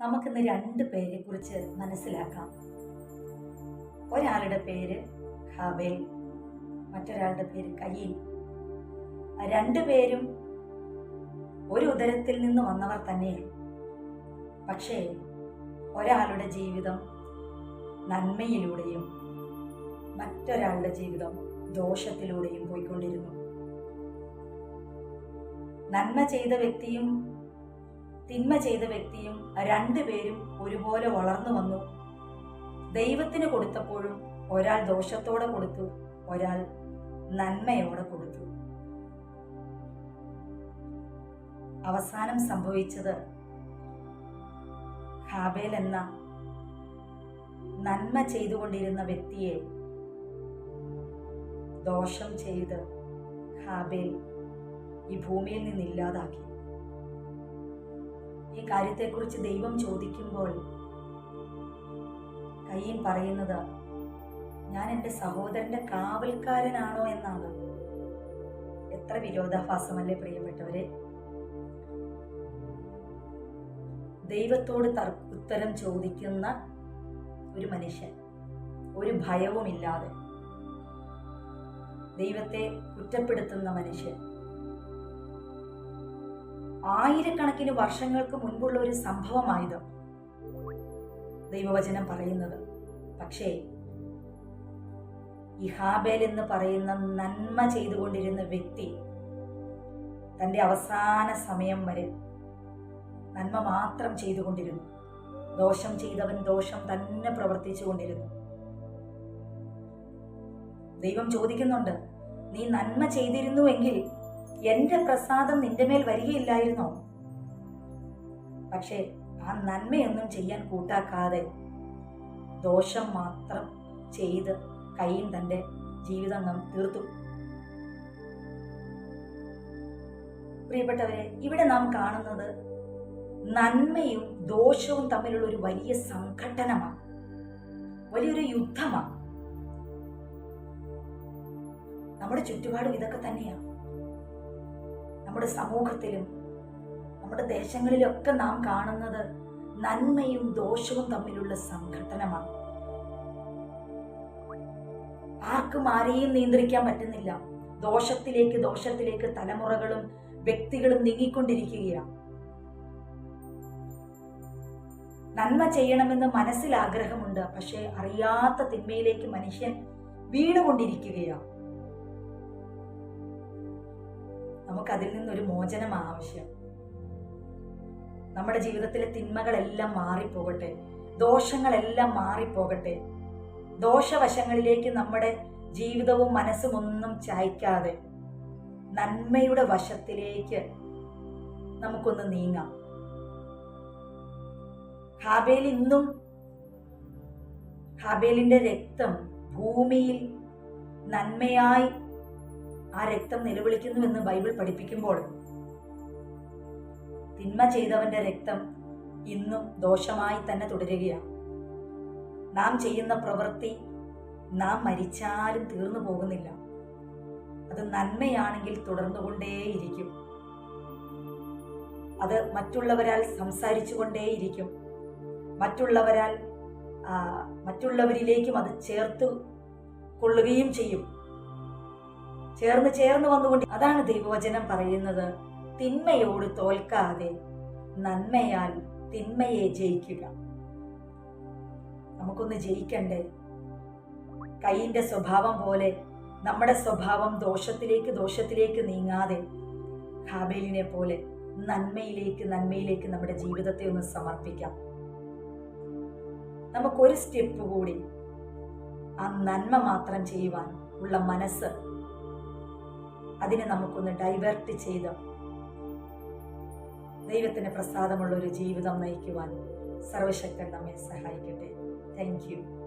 നമുക്കിന്ന് രണ്ട് പേരെ കുറിച്ച് മനസ്സിലാക്കാം. ഒരാളുടെ പേര് ഹബേൽ മറ്റൊരാളുടെ പേര് കയ്യിൽ രണ്ടുപേരും ഒരു ഉദരത്തിൽ നിന്ന് വന്നവർ തന്നെയാണ്. പക്ഷേ ഒരാളുടെ ജീവിതം നന്മയിലൂടെയും മറ്റൊരാളുടെ ജീവിതം ദോഷത്തിലൂടെയും പോയിക്കൊണ്ടിരുന്നു. നന്മ ചെയ്ത വ്യക്തിയും തിന്മ ചെയ്ത വ്യക്തിയും രണ്ടുപേരും ഒരുപോലെ വളർന്നു വന്നു. ദൈവത്തിന് കൊടുത്തപ്പോഴും ഒരാൾ ദോഷത്തോടെ കൊടുത്തു ഒരാൾ നന്മയോടെ കൊടുത്തു. അവസാനം സംഭവിച്ചത് ഹാബേൽ എന്ന നന്മ ചെയ്തുകൊണ്ടിരുന്ന വ്യക്തിയെ ദോഷം ചെയ്ത് ഹാബേൽ ഈ ഭൂമിയിൽ നിന്ന് ഇല്ലാതാക്കി ഈ കാര്യത്തെക്കുറിച്ച് ദൈവം ചോദിക്കുമ്പോൾ കയ്യൻ പറയുന്നത് ഞാൻ എന്റെ സഹോദരന്റെ കാവൽക്കാരനാണോ എന്നാണ്. എത്ര വിരോധാഭാസമല്ലേ പ്രിയപ്പെട്ടവരെ? ദൈവത്തോട് തർ ഉത്തരം ചോദിക്കുന്ന ഒരു മനുഷ്യൻ ഒരു ഭയവുമില്ലാതെ ദൈവത്തെ കുറ്റപ്പെടുത്തുന്ന മനുഷ്യൻ ആയിരക്കണക്കിന് വർഷങ്ങൾക്ക് മുൻപുള്ള ഒരു സംഭവമായത് ദൈവവചനം പറയുന്നത്. പക്ഷേ ഇഹാബേൽ എന്ന് പറയുന്ന നന്മ ചെയ്തുകൊണ്ടിരുന്ന വ്യക്തി തന്റെ അവസാന സമയം വരെ നന്മ മാത്രം ചെയ്തുകൊണ്ടിരുന്നു. ദോഷം ചെയ്തവൻ ദോഷം തന്നെ പ്രവർത്തിച്ചുകൊണ്ടിരുന്നു ദൈവം ചോദിക്കുന്നുണ്ട് നീ നന്മ ചെയ്തിരുന്നുവെങ്കിൽ എന്റെ പ്രസാദം നിന്റെ മേൽ വരികയില്ലായിരുന്നോ? പക്ഷേ ആ നന്മയൊന്നും ചെയ്യാൻ കൂട്ടാക്കാതെ ദോഷം മാത്രം ചെയ്ത് കയ്യും തന്റെ ജീവിതം നാം തീർത്തു. പ്രിയപ്പെട്ടവരെ ഇവിടെ നാം കാണുന്നത് നന്മയും ദോഷവും തമ്മിലുള്ള ഒരു വലിയ സംഘട്ടനമാണ്. വലിയൊരു യുദ്ധമാണ്. നമ്മുടെ ചുറ്റുപാടും ഇതൊക്കെ തന്നെയാണ്. നമ്മുടെ സമൂഹത്തിലും നമ്മുടെ ദേശങ്ങളിലൊക്കെ നാം കാണുന്നത് നന്മയും ദോഷവും തമ്മിലുള്ള സംഘട്ടനമാണ്. ആർക്കും ആരെയും നിയന്ത്രിക്കാൻ പറ്റുന്നില്ല. ദോഷത്തിലേക്ക് ദോഷത്തിലേക്ക് തലമുറകളും വ്യക്തികളും നീങ്ങിക്കൊണ്ടിരിക്കുകയാണ്. നന്മ ചെയ്യണമെന്ന് മനസ്സിൽ ആഗ്രഹമുണ്ട്. പക്ഷേ അറിയാത്ത തിന്മയിലേക്ക് മനുഷ്യൻ വീണുകൊണ്ടിരിക്കുകയാണ്. നമുക്കതിൽ നിന്നൊരു മോചനം ആവശ്യം. നമ്മുടെ ജീവിതത്തിലെ തിന്മകളെല്ലാം മാറിപ്പോകട്ടെ. ദോഷങ്ങളെല്ലാം മാറിപ്പോകട്ടെ. ദോഷവശങ്ങളിലേക്ക് നമ്മുടെ ജീവിതവും മനസ്സും ഒന്നും ചായ്ക്കാതെ നന്മയുടെ വശത്തിലേക്ക് നമുക്കൊന്ന് നീങ്ങാം. ഹാബേൽ ഇന്നും ഹാബേലിന്റെ രക്തം ഭൂമിയിൽ നന്മയായി ആ രക്തം നിലവിളിക്കുന്നുവെന്ന് ബൈബിൾ പഠിപ്പിക്കുമ്പോൾ തിന്മ ചെയ്തവന്റെ രക്തം ഇന്നും ദോഷമായി തന്നെ തുടരുകയാണ്. നാം ചെയ്യുന്ന പ്രവൃത്തി നാം മരിച്ചാലും തീർന്നു പോകുന്നില്ല. അത് നന്മയാണെങ്കിൽ തുടർന്നുകൊണ്ടേയിരിക്കും. അത് മറ്റുള്ളവരാൽ സംസാരിച്ചുകൊണ്ടേയിരിക്കും. മറ്റുള്ളവരാൽ മറ്റുള്ളവരിലേക്കും അത് ചേർത്ത് കൊള്ളുകയും ചെയ്യും. ചേർന്ന് ചേർന്ന് വന്നുകൊണ്ട് അതാണ് ദൈവവചനം പറയുന്നത്. തിന്മയോട് തോൽക്കാതെ നന്മയാൽ തിന്മയെ ജയിക്കുക. നമുക്കൊന്ന് ജയിക്കണ്ടേ? കൈയിന്റെ സ്വഭാവം പോലെ നമ്മുടെ സ്വഭാവം ദോഷത്തിലേക്ക് ദോഷത്തിലേക്ക് നീങ്ങാതെ ഹാബേലിനെ പോലെ നന്മയിലേക്ക് നന്മയിലേക്ക് നമ്മുടെ ജീവിതത്തെ ഒന്ന് സമർപ്പിക്കാം. നമുക്കൊരു സ്റ്റെപ്പ് കൂടി ആ നന്മ മാത്രം ചെയ്യുവാൻ ഉള്ള മനസ്സ് അതിനെ നമുക്കൊന്ന് ഡൈവേർട്ട് ചെയ്ത്? ദൈവത്തിന് പ്രസാദമുള്ള ഒരു ജീവിതം നയിക്കുവാൻ സർവശക്തൻ നമ്മെ സഹായിക്കട്ടെ. Thank you